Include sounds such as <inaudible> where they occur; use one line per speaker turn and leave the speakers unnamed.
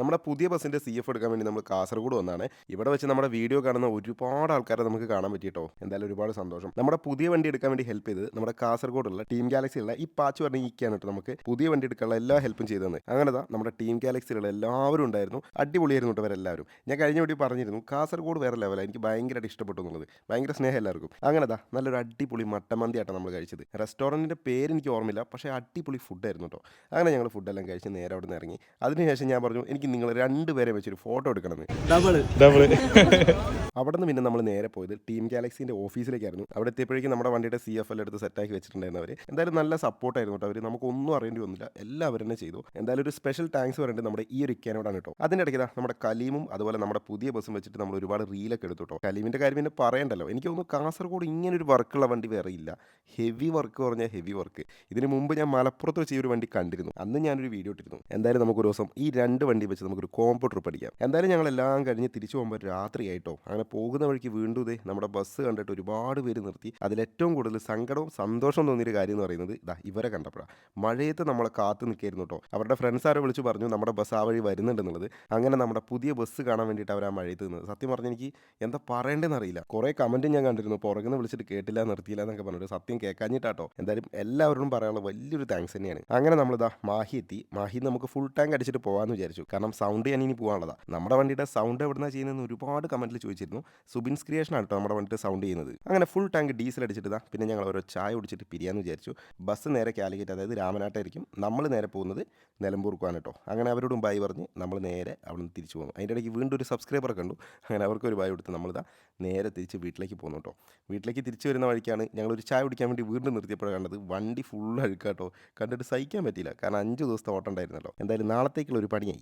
നമ്മുടെ പുതിയ ബസ്സിന്റെ സി എഫ് എടുക്കാൻ വേണ്ടി നമ്മൾ കാസർഗോഡ് വന്നാണ്. ഇവിടെ വെച്ച് നമ്മുടെ വീഡിയോ കാണുന്ന ഒരുപാട് ആൾക്കാരെ നമുക്ക് കാണാൻ പറ്റിയിട്ടോ? എന്തായാലും ഒരുപാട് സന്തോഷം. നമ്മുടെ പുതിയ വണ്ടി എടുക്കാൻ വേണ്ടി ഹെൽപ്പ് ചെയ്ത് നമ്മുടെ കാസർഗോഡുള്ള ടീം ഗാലക്സിയുള്ള ഈ പാച്ച് പറഞ്ഞ ഈക്കാണ് കേട്ടോ നമുക്ക് പുതിയ വണ്ടി എടുക്കാനുള്ള എല്ലാ ഹെൽപ്പും ചെയ്തു ചെയ്തത് അങ്ങനെ ദാ നമ്മുടെ ടീം ഗാലക്സിലുള്ള എല്ലാവരും ഉണ്ടായിരുന്നു. അടിപൊളിയായിരുന്നു കേട്ടോ എല്ലാവരും. ഞാൻ കഴിഞ്ഞ വണ്ടി പറഞ്ഞിരുന്നു കാസർഗോഡ് വേറെ ലെവലാണ് എനിക്ക് ഭയങ്കരമായിട്ട് ഇഷ്ടപ്പെട്ടു എന്നുള്ളത്. ഭയങ്കര സ്നേഹം എല്ലാവർക്കും. അങ്ങനെ ദാ നല്ലൊരു അടിപൊളി മട്ടമന്തി ആട്ടോ നമ്മൾ കഴിച്ചത്. റെസ്റ്റോറന്റിന്റെ പേര് എനിക്ക് ഓർമ്മയില്ല. പക്ഷേ അടിപൊളി ഫുഡായിരുന്നു കേട്ടോ അങ്ങനെ ഞങ്ങൾ ഫുഡെല്ലാം കഴിച്ച് നേരെ അവിടെ നിന്ന് ഇറങ്ങി അതിനുശേഷം ഞാൻ പറഞ്ഞു എനിക്ക് നിങ്ങൾ രണ്ടുപേരെ വെച്ചൊരു ഫോട്ടോ എടുക്കണമെന്ന്.
ഡബിൾ
ഡബിൾ <laughs>
അവിടെ നിന്ന് പിന്നെ നമ്മൾ നേരെ പോയത് ടീം ഗാലക്സിന്റെ ഓഫീസിലേക്കായിരുന്നു. അവിടെ എത്തിയപ്പോഴേക്കും നമ്മുടെ വണ്ടിയുടെ സി എഫ് എൽ എടുത്ത് സെറ്റാക്കി വെച്ചിട്ടുണ്ടായിരുന്നു അവർ എന്തായാലും നല്ല സപ്പോർട്ടായിരുന്നു കേട്ടോ. അവർ നമുക്കൊന്നും അറിയേണ്ടി വന്നില്ല. എല്ലാവരും തന്നെ ചെയ്തു. എന്തായാലും ഒരു സ്പെഷ്യൽ താങ്ക്സ് പറയേണ്ടത് നമ്മുടെ ഈ ഒരു ഇക്കാനോടാണ് കേട്ടോ. അതിന്റെ ഇടയ്ക്ക് നമ്മുടെ കലീമും അതുപോലെ നമ്മുടെ പുതിയ ബസ്സും വെച്ചിട്ട് നമ്മൾ ഒരുപാട് റീലൊക്കെ എടുത്തു കേട്ടോ. കലീമിന്റെ കാര്യം പിന്നെ പറയണ്ടല്ലോ. എനിക്ക് തോന്നുന്നു കാസർഗോഡ് ഇങ്ങനെ ഒരു വർക്കുള്ള വണ്ടി വേറെ ഇല്ല. ഹെവി വർക്ക് പറഞ്ഞാൽ ഹെവി വർക്ക് ഇതിന് മുമ്പ് ഞാൻ മലപ്പുറത്ത് വെച്ച് ഈ ഒരു വണ്ടി കണ്ടിരുന്നു. അന്ന് ഞാനൊരു വീഡിയോ ഇട്ടിരുന്നു. എന്തായാലും നമുക്ക് ഒരു ദിവസം ഈ രണ്ട് വണ്ടി വെച്ച് നമുക്കൊരു കോമ്പോ ട്രിപ്പ് അടിക്കാം. എന്തായാലും ഞങ്ങൾ എല്ലാം കഴിഞ്ഞ് തിരിച്ചു പോകുമ്പോൾ രാത്രിയായിട്ടോ അങ്ങനെ പോകുന്ന വഴിക്ക് വീണ്ടും ഇതേ നമ്മുടെ ബസ് കണ്ടിട്ട് ഒരുപാട് പേര് നിർത്തി. അതിലേറ്റവും കൂടുതൽ സങ്കടവും സന്തോഷവും തോന്നിയൊരു കാര്യം എന്ന് പറയുന്നത് ഇതാ ഇവരെ കണ്ടപ്പോഴാണ് മഴയത്ത് നമ്മളെ കാത്തു നിൽക്കായിരുന്നു കേട്ടോ അവരുടെ ഫ്രണ്ട്സ് ആരോ വിളിച്ച് പറഞ്ഞു നമ്മുടെ ബസ് ആ വഴി വരുന്നുണ്ടെന്നുള്ളത്. അങ്ങനെ നമ്മുടെ പുതിയ ബസ് കാണാൻ വേണ്ടിയിട്ട് അവർ ആ മഴയത്ത് നിന്നത് സത്യം പറഞ്ഞാൽ എനിക്ക് എന്താ പറയേണ്ടതെന്ന് അറിയില്ല. കുറേ കമന്റും ഞാൻ കണ്ടിരുന്നു. പുറകുന്ന് വിളിച്ചിട്ട് കേട്ടില്ല നിർത്തിയില്ല എന്നൊക്കെ പറഞ്ഞിട്ട് സത്യം കേൾക്കാഞ്ഞിട്ടാട്ടോ എന്തായാലും എല്ലാവരോടും പറയാനുള്ള വലിയൊരു താങ്ക്സ് തന്നെയാണ്. അങ്ങനെ നമ്മളിതാ മാഹി എത്തി. മാഹി നമുക്ക് ഫുൾ ടാങ്ക് അടിച്ചിട്ട് പോകാമെന്ന് വിചാരിച്ചു. കാരണം സൗണ്ട് ഞാൻ ഇനി പോകാനുള്ളതാണ് നമ്മുടെ വണ്ടിയുടെ സൗണ്ട് എവിടുന്നാണ് ചെയ്യുന്നതെന്ന് ഒരുപാട് കമന്റിൽ ചോദിച്ചിരുന്നു. സുബിൻസ് ക്രിയേഷൻ ആണ് കേട്ടോ നമ്മുടെ വന്നിട്ട് സൗണ്ട് ചെയ്യുന്നത്. അങ്ങനെ ഫുൾ ടാങ്ക് ഡീസൽ അടിച്ചിട്ട് പിന്നെ ഞങ്ങൾ ഓരോ ചായ കുടിച്ചിട്ട് പിരിയാന്ന് വിചാരിച്ചു. ബസ് നേരെ കാലിക്കറ്റ് അതായത് രാമനാട്ടായിരിക്കും. നമ്മൾ നേരെ പോകുന്നത് നിലമ്പൂർക്കാണ് കേട്ടോ അങ്ങനെ അവരോടും ബായി പറഞ്ഞ് നമ്മൾ നേരെ അവിടെ നിന്ന് തിരിച്ചു പോകുന്നു അതിന്റെ ഇടയ്ക്ക് വീണ്ടും ഒരു സബ്സ്ക്രൈബർ കണ്ടു. അങ്ങനെ അവർക്ക് ഒരു ബായ് കൊടുത്ത് നമ്മൾ നമ്മളിതാ നേരെ തിരിച്ച് വീട്ടിലേക്ക് പോകുന്നു കേട്ടോ വീട്ടിലേക്ക് തിരിച്ചു വരുന്ന വഴിക്കാണ് ഞങ്ങൾ ഒരു ചായ കുടിക്കാൻ വേണ്ടി വീണ്ടും നിർത്തിയപ്പോഴാണ് കണ്ടത് വണ്ടി ഫുൾ അഴുക്കാട്ടോ കണ്ടിട്ട് സഹിക്കാൻ പറ്റിയില്ല. കാരണം അഞ്ച് ദിവസത്തെ ഓട്ടം ഉണ്ടായിരുന്നല്ലോ. എന്തായാലും നാളത്തേക്കുള്ള ഒരു പണിയായി.